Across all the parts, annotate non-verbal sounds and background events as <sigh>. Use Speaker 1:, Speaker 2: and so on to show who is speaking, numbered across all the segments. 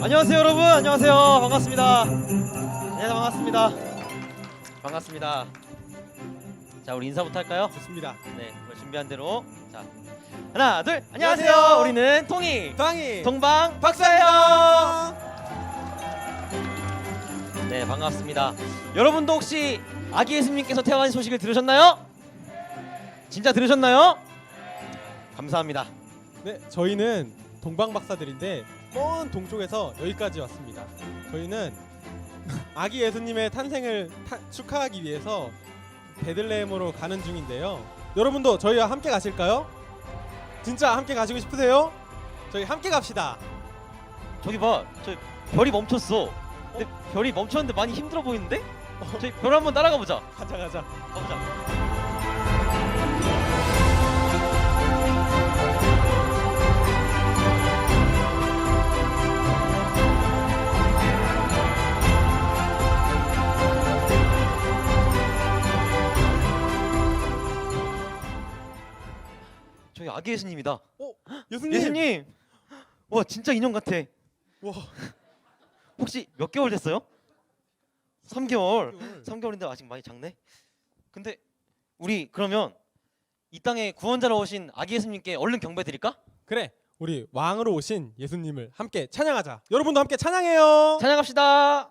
Speaker 1: 안녕하세요 여러분. 안녕하세요. 반갑습니다. 네 반갑습니다. 반갑습니다. 자 우리 인사부터 할까요?
Speaker 2: 좋습니다.
Speaker 1: 네 오늘 준비한 대로. 자 하나 둘. 안녕하세요,
Speaker 2: 안녕하세요.
Speaker 1: 우리는 통이.
Speaker 2: 방이.
Speaker 1: 동방 박사예요. 네 반갑습니다. 여러분도 혹시 아기 예수님께서 태어나신 소식을 들으셨나요? 진짜 들으셨나요? 감사합니다.
Speaker 2: 네, 저희는 동방 박사들인데 먼 동쪽에서 여기까지 왔습니다. 저희는 <laughs> 아기 예수님의 탄생을 타- 축하하기 위해서 베들레헴으로 가는 중인데요. 여러분도 저희와 함께 가실까요? 진짜 함께 가시고 싶으세요? 저희 함께 갑시다.
Speaker 1: 저기 봐, 저 별이 멈췄어. 근데 별이 멈췄는데 많이 힘들어 보이는데? 저희 별 한번 따라가 보자.
Speaker 2: 가자 가자.
Speaker 1: 가보자. 아기 예수님이다.
Speaker 2: 어, 예수님.
Speaker 1: 예수님. 와 진짜 인형 같아.
Speaker 2: 와,
Speaker 1: 혹시 몇 개월 됐어요? 3개월.
Speaker 2: 개월.
Speaker 1: 3개월인데 아직 많이 작네. 근데 우리 그러면 이 땅에 구원자로 오신 아기 예수님께 얼른 경배 드릴까?
Speaker 2: 그래. 우리 왕으로 오신 예수님을 함께 찬양하자. 여러분도 함께 찬양해요.
Speaker 1: 찬양합시다.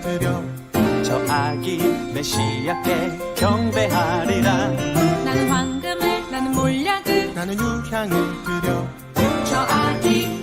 Speaker 3: 드려. 저 아기 메시아께 경배하리라.
Speaker 4: 나는 황금을 나는 몰약을
Speaker 3: 나는 유향을 드려
Speaker 4: 저 아기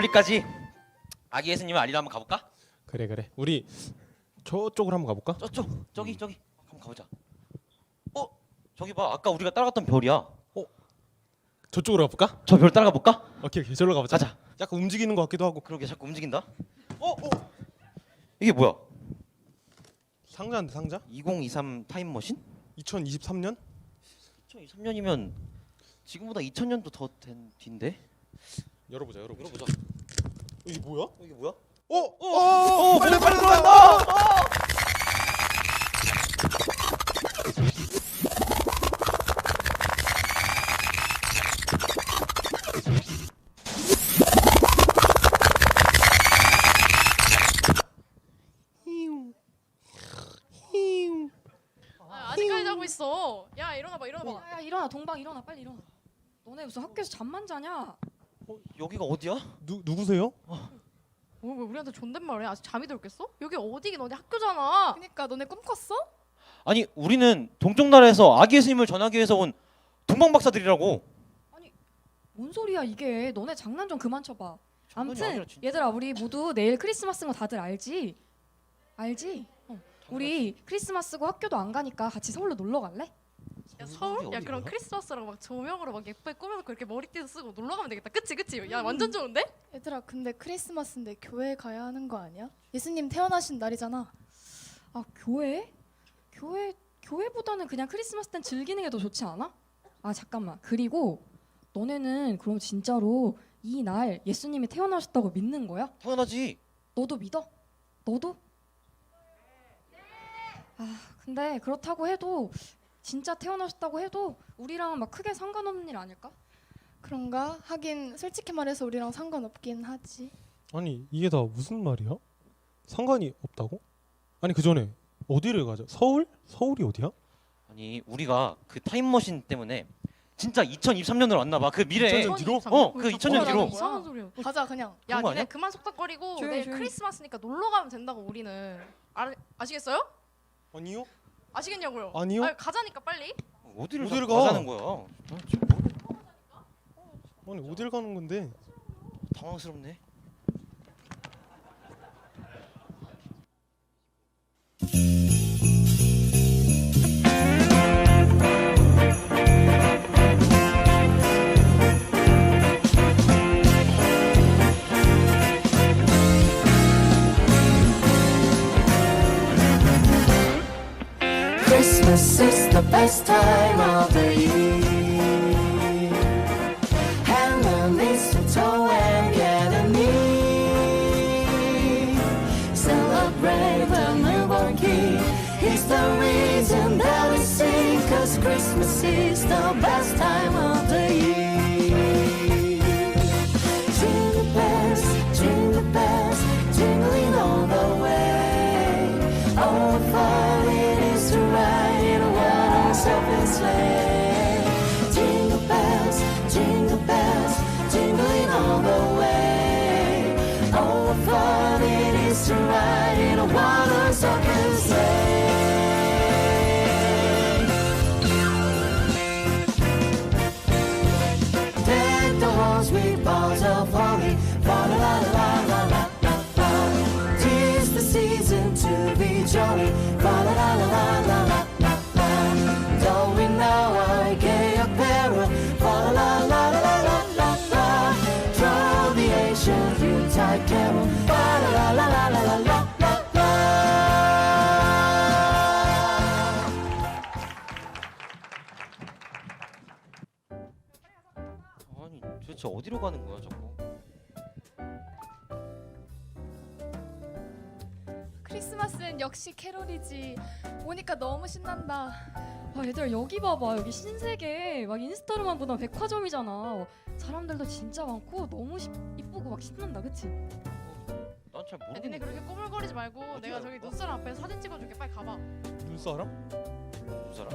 Speaker 1: 멀리까지 아기 예수님을 알리러 한번 가볼까?
Speaker 2: 그래 그래. 우리 저쪽으로 한번 가볼까?
Speaker 1: 저쪽 저기 저기 한번 가보자. 어 저기 봐 아까 우리가 따라갔던 별이야.
Speaker 2: 저쪽으로 가볼까?
Speaker 1: 저 별 따라가 볼까?
Speaker 2: 오케이 오케이 저로 가보자.
Speaker 1: 가자.
Speaker 2: 약간 움직이는 것 같기도 하고.
Speaker 1: 그러게 자꾸 움직인다.
Speaker 2: 어, 어.
Speaker 1: 이게 뭐야?
Speaker 2: 상자인데 상자?
Speaker 1: 2023 타임머신?
Speaker 2: 2023년?
Speaker 1: 2023년이면 지금보다 2000년도 더 된 뒤인데?
Speaker 2: 열어보자 열어보자.
Speaker 1: 열어보자.
Speaker 2: 이게 뭐야?
Speaker 1: 이게 뭐야?
Speaker 2: 어, 어,
Speaker 1: 빨리 빨리 들어간다.
Speaker 5: 아, 아직까지 자고 있어. 야 일어나 봐 일어나 봐.
Speaker 6: 야, 야 일어나 동방 일어나 빨리 일어나 너네 무슨 학교에서 잠만 자냐
Speaker 1: 여기가 어디야?
Speaker 2: 누 누구세요?
Speaker 5: 뭐, 왜 우리한테 존댓말해? 아직 잠이 들었겠어? 여기 어디긴 어디 학교잖아.
Speaker 6: 그니까 너네 꿈 꿨어?
Speaker 1: 아니 우리는 동쪽 나라에서 아기 예수님을 전하기 위해서 온 동방 박사들이라고.
Speaker 6: 뭔 소리야 이게 너네 장난 좀 그만 쳐봐
Speaker 1: 장난이
Speaker 6: 암튼
Speaker 1: 아니라 진짜.
Speaker 6: 얘들아 우리 모두 내일 크리스마스인 거 다들 알지? 알지? 우리 크리스마스고 학교도 안 가니까 같이 서울로 놀러 갈래?
Speaker 5: 야 서울? 야? 그럼 크리스마스랑 막 조명으로 막 예쁘게 꾸며놓고 이렇게 머리띠도 쓰고 놀러 가면 되겠다. 그치 그치? 야 완전 좋은데?
Speaker 7: 얘들아 근데 크리스마스인데 교회 가야 하는 거 아니야? 예수님 태어나신 날이잖아.
Speaker 6: 아 교회? 교회 교회보다는 그냥 크리스마스 땐 즐기는 게 더 좋지 않아? 아 잠깐만. 그리고 너네는 그럼 진짜로 이 날 예수님이 태어나셨다고 믿는 거야?
Speaker 1: 당연하지.
Speaker 6: 너도 믿어? 너도? 아 근데 그렇다고 해도 진짜 태어나셨다고 해도 우리랑 막 크게 상관없는 일 아닐까?
Speaker 7: 그런가? 하긴 솔직히 말해서 우리랑 상관없긴 하지.
Speaker 2: 아니 이게 다 무슨 말이야? 상관이 없다고? 아니 그 전에 어디를 가자? 서울? 서울이 어디야?
Speaker 1: 아니 우리가 그 타임머신 때문에 진짜 2023년으로 왔나 봐. 그 미래에
Speaker 2: 2000년 뒤로?
Speaker 1: 어, 그 2000년 뒤로.
Speaker 5: 이상한 소리야.
Speaker 7: 가자 그냥.
Speaker 5: 야
Speaker 1: 그런 거?
Speaker 5: 그만 속닥거리고
Speaker 6: 조용히,
Speaker 5: 내일
Speaker 6: 조용히.
Speaker 5: 크리스마스니까 놀러 가면 된다고 우리는. 아, 아시겠어요?
Speaker 2: 아니요.
Speaker 5: 아시겠냐고요?
Speaker 2: 아니요.
Speaker 5: 아, 가자니까 빨리.
Speaker 1: 어디를
Speaker 2: 어디를
Speaker 1: 가?
Speaker 2: 가?
Speaker 1: 가자는 거야? 어, 지금 뭐
Speaker 2: 아니 어딜 가는 건데?
Speaker 1: 당황스럽네.
Speaker 4: Christmas is the best time of the year. Hang the mistletoe and get a near. Celebrate the newborn king. He's the reason that we sing. Cause Christmas is the best time sleigh. Jingle bells, jingle bells, jingling all the way. Oh, what fun it is to ride in a one-horse open sleigh. sweet balls of holly. Fa la la la la la la la. Tis the season to be jolly. Fa la la la la la.
Speaker 1: 어디로 가는 거야 자꾸?
Speaker 7: 크리스마스는 역시 캐롤이지. 오니까 너무 신난다.
Speaker 6: 아 얘들아 여기 봐봐 여기 신세계 막 인스타로만 보던 백화점이잖아 사람들도 진짜 많고 너무 시, 이쁘고 막 신난다 그치?
Speaker 1: 난 잘
Speaker 5: 야,
Speaker 1: 모르겠는데.
Speaker 5: 니네 그렇게 꼬물거리지 말고 내가 저기 눈사람 앞에 사진 찍어줄게. 빨리 가봐.
Speaker 2: 눈사람?
Speaker 1: 두 사람.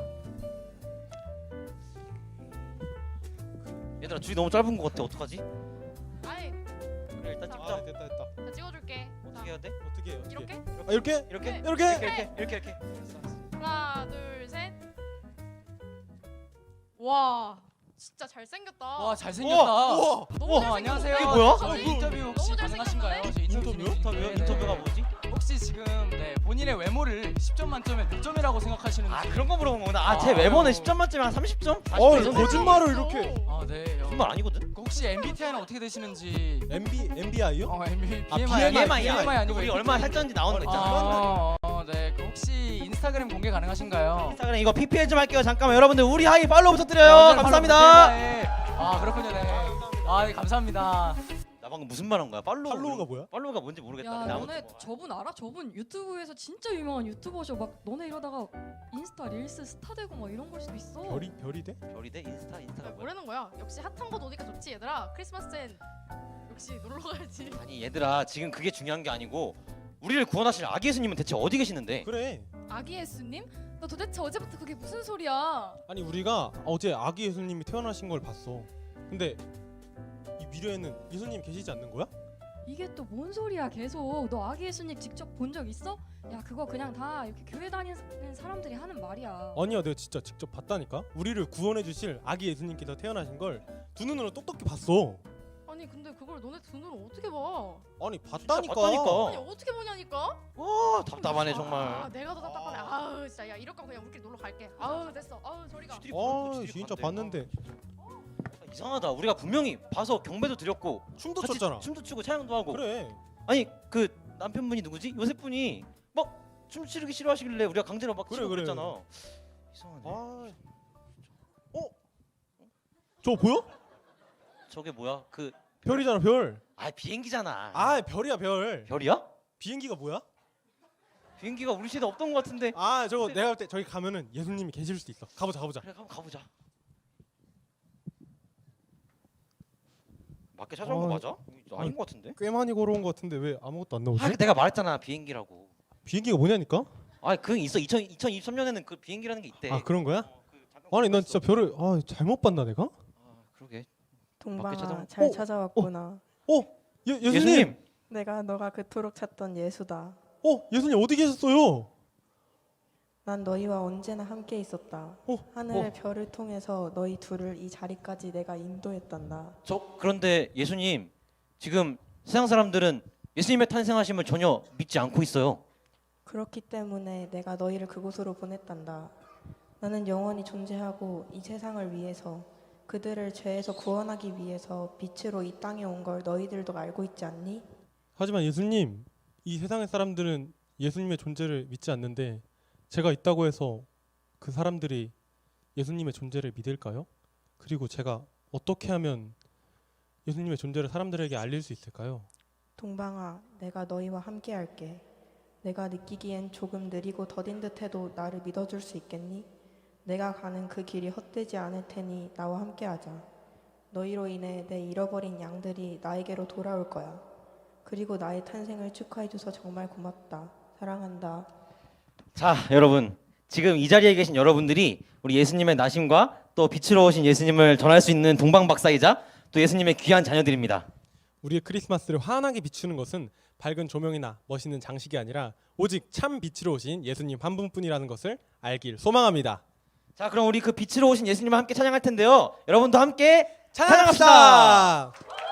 Speaker 1: 얘들아 줄이 너무 짧은 것 같아. 어떡하지?
Speaker 5: 아이,
Speaker 1: 그래 일단 찍자.
Speaker 2: 아 됐다 됐다.
Speaker 5: 나 찍어줄게. 자,
Speaker 1: 어떻게 해야 돼?
Speaker 2: 어떻게 해? 어떻게?
Speaker 5: 이렇게?
Speaker 2: 아 이렇게?
Speaker 1: 이렇게?
Speaker 5: 네.
Speaker 2: 이렇게?
Speaker 1: 이렇게 이렇게 이렇게 이렇게.
Speaker 5: 하나, 둘, 셋. 와, 진짜 잘생겼다.
Speaker 8: 와 잘생겼다.
Speaker 2: 우와!
Speaker 5: 너무
Speaker 8: 어,
Speaker 5: 잘생겼어.
Speaker 8: 안녕하세요.
Speaker 1: 이게 뭐야?
Speaker 8: 저 인터뷰 혹시
Speaker 5: 너무
Speaker 8: 가능하신가요? 저 인터뷰
Speaker 2: 인터뷰요?
Speaker 1: 인터뷰가
Speaker 8: 네.
Speaker 1: 뭐지?
Speaker 8: 지금 네, 본인의 외모를 10점 만점에 몇 점이라고 생각하시는지?
Speaker 1: 아 그런 거 물어본 거구나. 아 제
Speaker 8: 아,
Speaker 1: 외모는
Speaker 8: 아유.
Speaker 1: 10점 만점에 한 30점? 40점
Speaker 2: 어,
Speaker 1: 이?
Speaker 2: 거짓말을 이렇게.
Speaker 8: 아, 네. 어,
Speaker 1: 거짓말 아니거든?
Speaker 8: 그 혹시 MBTI는 어떻게 되시는지?
Speaker 2: MB MBI요?
Speaker 8: 어, MB,
Speaker 2: 아,
Speaker 8: BMI,
Speaker 2: BMI,
Speaker 8: 아니- BMI 아니고
Speaker 1: 우리 얼마나 살쪘는지 나오는 거 있잖아.
Speaker 8: 아, 어, 네. 그 혹시 인스타그램 공개 가능하신가요?
Speaker 1: 인스타그램 이거 PPL 좀 할게요. 잠깐만 여러분들 우리 하이 팔로우 부탁드려요.
Speaker 8: 네, 바로
Speaker 1: 감사합니다.
Speaker 8: 네. 아 그렇군요. 네. 아 네, 감사합니다.
Speaker 1: 나 방금 무슨 말 한 거야? 팔로우.
Speaker 2: 팔로우가 뭐야?
Speaker 1: 팔로우가 뭔지 모르겠다.
Speaker 6: 야
Speaker 1: 근데 아무튼
Speaker 6: 너네
Speaker 1: 뭐.
Speaker 6: 저분 알아? 저분 유튜브에서 진짜 유명한 유튜버셔 막 너네 이러다가 인스타 릴스 스타 되고 막 이런 걸 수도 있어
Speaker 2: 별이 별이 돼?
Speaker 1: 별이 돼? 인스타 인스타가
Speaker 5: 야,
Speaker 1: 뭐야?
Speaker 5: 뭐라는 거야? 역시 핫한 곳 오니까 좋지 얘들아. 크리스마스엔 역시 놀러 가야지. <laughs>
Speaker 1: 아니 얘들아 지금 그게 중요한 게 아니고 우리를 구원하실 아기 예수님은 대체 어디 계시는데?
Speaker 2: 그래.
Speaker 7: 아기 예수님? 너 도대체 어제부터 그게 무슨 소리야?
Speaker 2: 아니 우리가 어제 아기 예수님이 태어나신 걸 봤어. 근데 이 미래에는 예수님 계시지 않는 거야?
Speaker 6: 이게 또 뭔 소리야 계속 너 아기 예수님 직접 본 적 있어? 야 그거 그냥 다 이렇게 교회 다니는 사람들이 하는 말이야
Speaker 2: 아니야 내가 진짜 직접 봤다니까. 우리를 구원해 주실 아기 예수님께서 태어나신 걸 두 눈으로 똑똑히 봤어.
Speaker 5: 아니 근데 그걸 너네 눈으로 어떻게 봐?
Speaker 2: 아니 봤다니까.
Speaker 1: 봤다니까.
Speaker 5: 아니 어떻게 보냐니까?
Speaker 1: 와 답답하네
Speaker 5: 아,
Speaker 1: 정말.
Speaker 5: 내가 더 답답하네. 아우 진짜 야 이럴 거면 그냥 우리끼리 놀러 갈게. 아우 됐어. 아우 저리 가.
Speaker 1: 지들이
Speaker 2: 뭘아 진짜. 봤는데
Speaker 1: 아, 이상하다. 우리가 분명히 봐서 경배도 드렸고
Speaker 2: 춤도
Speaker 1: 같이
Speaker 2: 췄잖아.
Speaker 1: 춤도 추고 촬영도 하고.
Speaker 2: 그래.
Speaker 1: 아니 그 남편분이 누구지? 요셉 분이 막 춤추기 싫어하시길래 우리가 강제로 막
Speaker 2: 그래,
Speaker 1: 치고
Speaker 2: 그래.
Speaker 1: 그랬잖아. 이상하네.
Speaker 2: 아. 어? 저 보여?
Speaker 1: 저게 뭐야? 그
Speaker 2: 별이잖아 별.
Speaker 1: 아 비행기잖아.
Speaker 2: 아 별이야 별.
Speaker 1: 별이야?
Speaker 2: 비행기가 뭐야?
Speaker 1: 비행기가 우리 시대 없던 것 같은데.
Speaker 2: 아 저거 내가 볼 때 저기 가면은 예수님이 계실 수도 있어. 가보자 가보자.
Speaker 1: 그래 한번 가보자. 맞게 찾아온 거
Speaker 2: 아,
Speaker 1: 맞아? 이거 아닌 것 같은데?
Speaker 2: 꽤 많이 걸어온 것 같은데 왜 아무것도 안 나오지?
Speaker 1: 아 내가 말했잖아 비행기라고.
Speaker 2: 비행기가 뭐냐니까?
Speaker 1: 아 그건 있어. 2000 2023년에는 그 비행기라는 게 있대.
Speaker 2: 아 그런 거야?
Speaker 1: 어, 그 잠깐
Speaker 2: 아니 난
Speaker 1: 봤어.
Speaker 2: 진짜 별을 아 잘못 봤나 내가?
Speaker 1: 아 그러게.
Speaker 9: 동방아
Speaker 1: 찾아온-
Speaker 9: 잘
Speaker 2: 어?
Speaker 9: 찾아왔구나.
Speaker 2: 어? 예, 예수님.
Speaker 1: 예수님.
Speaker 9: 내가 너가 그토록 찾던 예수다.
Speaker 2: 어 예수님 어디 계셨어요?
Speaker 9: 난 너희와 언제나 함께 있었다.
Speaker 2: 어,
Speaker 9: 하늘의 별을 통해서 너희 둘을 이 자리까지 내가 인도했단다.
Speaker 1: 저 그런데 예수님 지금 세상 사람들은 예수님의 탄생하심을 전혀 믿지 않고 있어요.
Speaker 9: 그렇기 때문에 내가 너희를 그곳으로 보냈단다. 나는 영원히 존재하고 이 세상을 위해서 그들을 죄에서 구원하기 위해서 빛으로 이 땅에 온 걸 너희들도 알고 있지 않니?
Speaker 2: 하지만 예수님 이 세상의 사람들은 예수님의 존재를 믿지 않는데 제가 있다고 해서 그 사람들이 예수님의 존재를 믿을까요? 그리고 제가 어떻게 하면 예수님의 존재를 사람들에게 알릴 수 있을까요?
Speaker 9: 동방아, 내가 너희와 함께 할게. 내가 느끼기엔 조금 느리고 더딘 듯해도 나를 믿어줄 수 있겠니? 내가 가는 그 길이 헛되지 않을 테니 나와 함께 하자. 너희로 인해 내 잃어버린 양들이 나에게로 돌아올 거야. 그리고 나의 탄생을 축하해줘서 정말 고맙다. 사랑한다.
Speaker 1: 자 여러분 지금 이 자리에 계신 여러분들이 우리 예수님의 나심과 또 빛으로 오신 예수님을 전할 수 있는 동방 박사이자 또 예수님의 귀한 자녀들입니다.
Speaker 2: 우리의 크리스마스를 환하게 비추는 것은 밝은 조명이나 멋있는 장식이 아니라 오직 참 빛으로 오신 예수님 한 분뿐이라는 것을 알길 소망합니다.
Speaker 1: 자 그럼 우리 그 빛으로 오신 예수님을 함께 찬양할 텐데요. 여러분도 함께 찬양합시다.
Speaker 2: 찬양합시다.